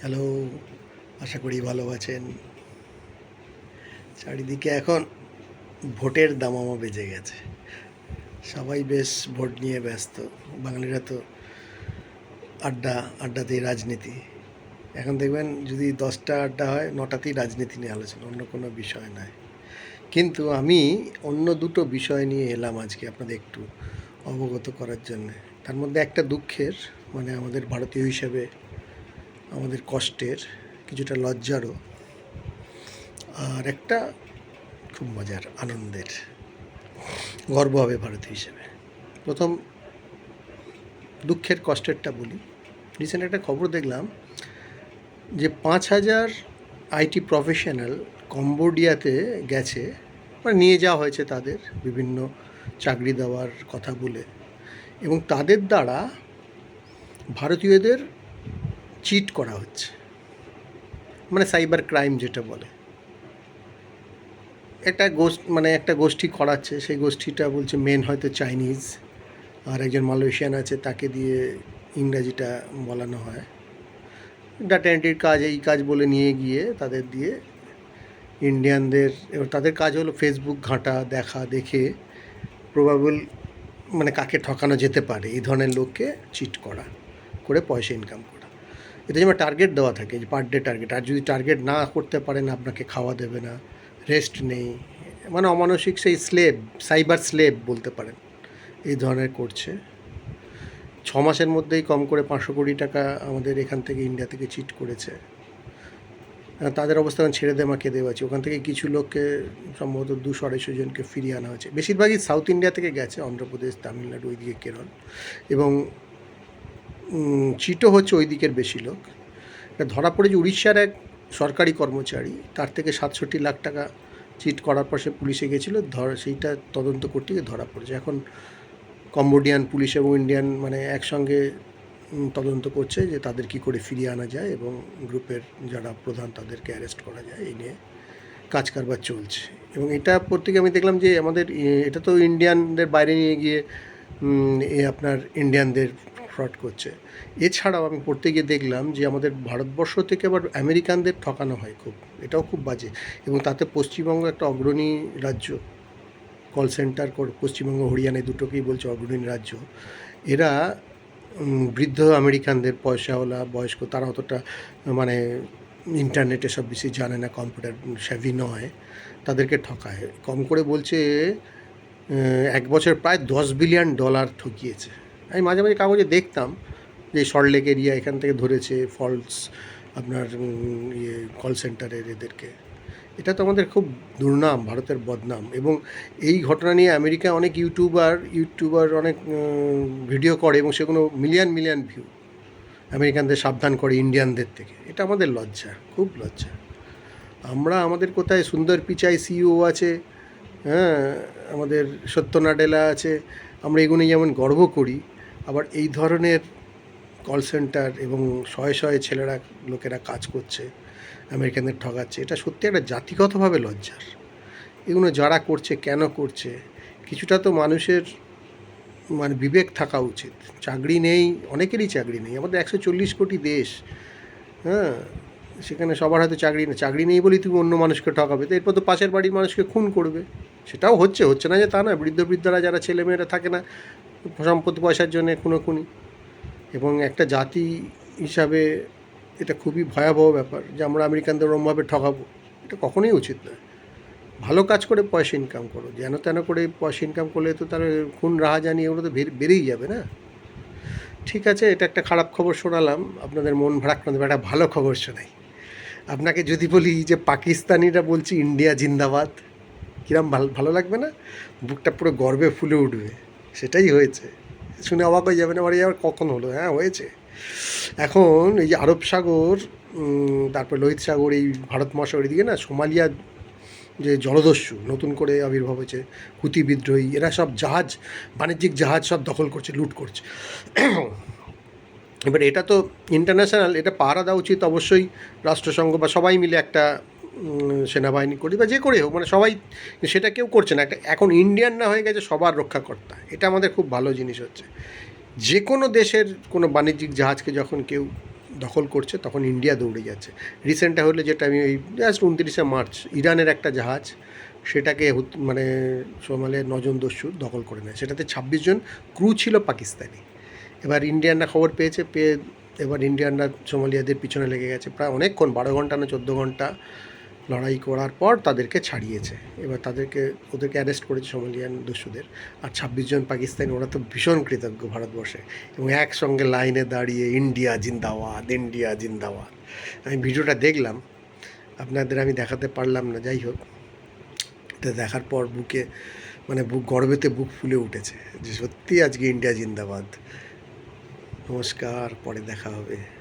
Hello, আশা করি ভালো আছেন। চারিদিকে এখন ভোটের দামামা বেজে গেছে। সবাই বেশ ভোট নিয়ে ব্যস্ত। বাঙালিরা তো আড্ডা, আড্ডাতেই রাজনীতি। এখন দেখবেন যদি দশটা আড্ডা হয়, নটাতেই রাজনীতি নিয়ে আলোচনা, অন্য কোনো বিষয় নয়। কিন্তু আমি অন্য দুটো বিষয় নিয়ে এলাম আজকে আপনাদের একটু অবগত করার জন্য। তার মধ্যে একটা দুঃখের মানে আমাদের ভারতীয় হিসেবে আমাদের কষ্টের কিছুটা লজ্জারও আর একটা খুব মজার আনন্দের, গর্ব হবে ভারতীয় হিসেবে। প্রথম দুঃখের কষ্টেরটা বলি। রিসেন্ট একটা খবর দেখলাম যে পাঁচ হাজার আইটি প্রফেশনাল কম্বোডিয়াতে গেছে মানে নিয়ে যাওয়া হয়েছে তাদের বিভিন্ন চাকরি দেওয়ার কথা বলে এবং তাদের দ্বারা ভারতীয়দের চিট করা হচ্ছে। মানে সাইবার ক্রাইম যেটা বলে। একটা গোষ্ঠ মানে একটা গোষ্ঠী করাচ্ছে, সেই গোষ্ঠীটা বলছে মেন হয়তো চাইনিজ আর একজন মালয়েশিয়ান আছে, তাকে দিয়ে ইংরাজিটা বলানো হয়। ডাটা এন্ট্রির কাজ, এই কাজ বলে নিয়ে গিয়ে তাদের দিয়ে ইন্ডিয়ানদের এবার তাদের কাজ হলো ফেসবুক ঘাঁটা দেখা, দেখে প্রবাবল মানে কাকে ঠকানো যেতে পারে, এই ধরনের লোককে চিট করা, করে পয়সা ইনকাম করা। এতে যেমন টার্গেট দেওয়া থাকে যে পার ডে টার্গেট আর যদি টার্গেট না করতে পারেন, আপনাকে খাওয়া দেবে না রেস্ট নেই। মানে অমানসিক সেই স্লেব সাইবার স্লেব বলতে পারেন। এই ধরনের করছে। ছ মাসের মধ্যেই কম করে পাঁচশো কোটি টাকা আমাদের এখান থেকে ইন্ডিয়া থেকে চিট করেছে। তাদের অবস্থা ছেড়ে দেওয়া কেঁদে আছে? ওখান থেকে কিছু লোককে সম্ভবত দুশো আড়াইশো জনকে ফিরিয়ে আনা হয়েছে। বেশিরভাগই সাউথ ইন্ডিয়া থেকে গেছে, অন্ধ্রপ্রদেশ, তামিলনাড়ু, ওইদিকে কেরল। এবং চিটও হচ্ছে ওই দিকের বেশি লোক। এটা ধরা পড়েছে উড়িষ্যার এক সরকারি কর্মচারী, তার থেকে সাতষট্টি লাখ টাকা চিট করার পর সে পুলিশে গেছিল, ধর সেইটা তদন্ত করতে গিয়ে ধরা পড়েছে। এখন কম্বোডিয়ান পুলিশ এবং ইন্ডিয়ান মানে একসঙ্গে তদন্ত করছে যে তাদের কি করে ফিরিয়ে আনা যায় এবং গ্রুপের যারা প্রধান তাদেরকে অ্যারেস্ট করা যায়, এই নিয়ে কাজ কারবার চলছে। এবং এটা প্রত্যেকে আমি দেখলাম যে আমাদের এটা তো ইন্ডিয়ানদের বাইরে নিয়ে গিয়ে এ আপনার ইন্ডিয়ানদের ফ্রড করছে। এছাড়াও আমি পড়তে গিয়ে দেখলাম যে আমাদের ভারতবর্ষ থেকে আবার আমেরিকানদের ঠকানো হয় খুব। এটাও খুব বাজে। এবং তাতে পশ্চিমবঙ্গ একটা অগ্রণী রাজ্য। কল সেন্টার পশ্চিমবঙ্গ হরিয়ানা দুটোকেই বলছে অগ্রণী রাজ্য। এরা বৃদ্ধ আমেরিকানদের পয়সাওয়ালা, বয়স্ক, তারা অতটা মানে ইন্টারনেটে সব বেশি জানে না কম্পিউটার স্যাভি নয়। তাদেরকে ঠকায়। কম করে বলছে এক বছর প্রায় দশ বিলিয়ন ডলার ঠকিয়েছে। আমি মাঝে মাঝে কাগজে দেখতাম যে সল্টলেক এরিয়া এখান থেকে ধরেছে ফলস আপনার ইয়ে কল সেন্টারের এদেরকে। এটা তো আমাদের খুব দুর্নাম, ভারতের বদনাম। এবং এই ঘটনা নিয়ে আমেরিকা অনেক ইউটিউবার ইউটিউবার অনেক ভিডিও করে এবং সেগুলো মিলিয়ন মিলিয়ন ভিউ আমেরিকানদের সাবধান করে ইন্ডিয়ানদের থেকে। এটা আমাদের লজ্জা, খুব লজ্জা। আমরা আমাদের কোথায় সুন্দর পিচাই সিইও আছে হ্যাঁ আমাদের সত্য নাডেলা আছে, আমরা এগুলো যেমন গর্ব করি আবার এই ধরনের কল সেন্টার এবং শয়ে শয়ে ছেলেরা, লোকেরা কাজ করছে, আমেরিকানদের ঠকাচ্ছে এটা সত্যি একটা জাতিগতভাবে লজ্জার। এগুলো যারা করছে, কেন করছে? কিছুটা তো মানুষের মানে বিবেক থাকা উচিত। চাকরি নেই, অনেকেরই চাকরি নেই। আমাদের একশো চল্লিশ কোটি দেশ হ্যাঁ? সেখানে সবার হয়তো চাকরি নেই। চাকরি নেই বলেই তুমি অন্য মানুষকে ঠকাবে তো এরপর তো পাশের বাড়ির মানুষকে খুন করবে। সেটাও হচ্ছে হচ্ছে না যে তা না বৃদ্ধ বৃদ্ধরা যারা ছেলেমেয়েরা থাকে না সম্পত্তি পয়সার জন্য খুনোখুনি এবং একটা জাতি হিসাবে এটা খুবই ভয়াবহ ব্যাপার যে আমরা আমেরিকানদের ওরমভাবে ঠকাবো। এটা কখনোই উচিত নয়। ভালো কাজ করে পয়সা ইনকাম করো। যেন তেন করে পয়সা ইনকাম করলে তো তার খুন রাহা জানি এগুলো তো বেড়েই যাবে না? ঠিক আছে, এটা একটা খারাপ খবর শোনালাম। আপনাদের মন ভারাক্রান্ত একটা ভালো খবর শোনাই। আপনাকে যদি বলি যে পাকিস্তানিরা বলছে, ইন্ডিয়া জিন্দাবাদ। কিরম ভালো ভালো লাগবে না? বুকটা পুরো গর্বে ফুলে উঠবে। সেটাই হয়েছে। শুনে অবাক হয়ে যাবে না বাড়ি আবার কখন হলো? হ্যাঁ হয়েছে। এখন এই যে আরব সাগর তারপর লোহিত সাগর, এই ভারত মহাসাগর এদিকে না, সোমালিয়া যে জলদস্যু নতুন করে আবির্ভাব হয়েছে হুতি বিদ্রোহী, এরা সব জাহাজ, বাণিজ্যিক জাহাজ সব দখল করছে, লুট করছে। এবার এটা তো ইন্টারন্যাশনাল এটা পাহারা দেওয়া উচিত অবশ্যই রাষ্ট্রসংঘ বা সবাই মিলে একটা সেনাবাহিনী করি বা যে করে হোক মানে সবাই সেটা কেউ করছে না। একটা এখন ইন্ডিয়ান না হয়ে গেছে সবার রক্ষাকর্তা। এটা আমাদের খুব ভালো জিনিস হচ্ছে। যে কোনো দেশের কোনো বাণিজ্যিক জাহাজকে যখন কেউ দখল করছে, তখন ইন্ডিয়া দৌড়ে যাচ্ছে। রিসেন্টটা হলে যেটা আমি ওই জাস্ট উনত্রিশে মার্চ ইরানের একটা জাহাজ, সেটাকে মানে সোমালের নজন দস্যু দখল করে নেয়। সেটাতে ছাব্বিশ জন ক্রু ছিল পাকিস্তানি। এবার ইন্ডিয়ানরা খবর পেয়েছে, পেয়ে এবার ইন্ডিয়ানরা সোমালিয়াদের পিছনে লেগে গেছে। প্রায় অনেকক্ষণ, বারো ঘণ্টা না চোদ্দ ঘণ্টা লড়াই করার পর তাদেরকে ছাড়িয়েছে। এবার তাদেরকে, ওদেরকে অ্যারেস্ট করেছে সোমালিয়ান দস্যুদের আর ছাব্বিশ জন পাকিস্তানি, ওরা তো ভীষণ কৃতজ্ঞ ভারতবর্ষে। এবং একসঙ্গে লাইনে দাঁড়িয়ে ইন্ডিয়া জিন্দাবাদ ইন্ডিয়া জিন্দাবাদ। আমি ভিডিওটা দেখলাম। আপনাদের আমি দেখাতে পারলাম না, যাই হোক। এটা দেখার পর বুকে মানে বুক, গর্বেতে বুক ফুলে উঠেছে যে সত্যি আজকে ইন্ডিয়া জিন্দাবাদ। নমস্কার, পরে দেখা হবে।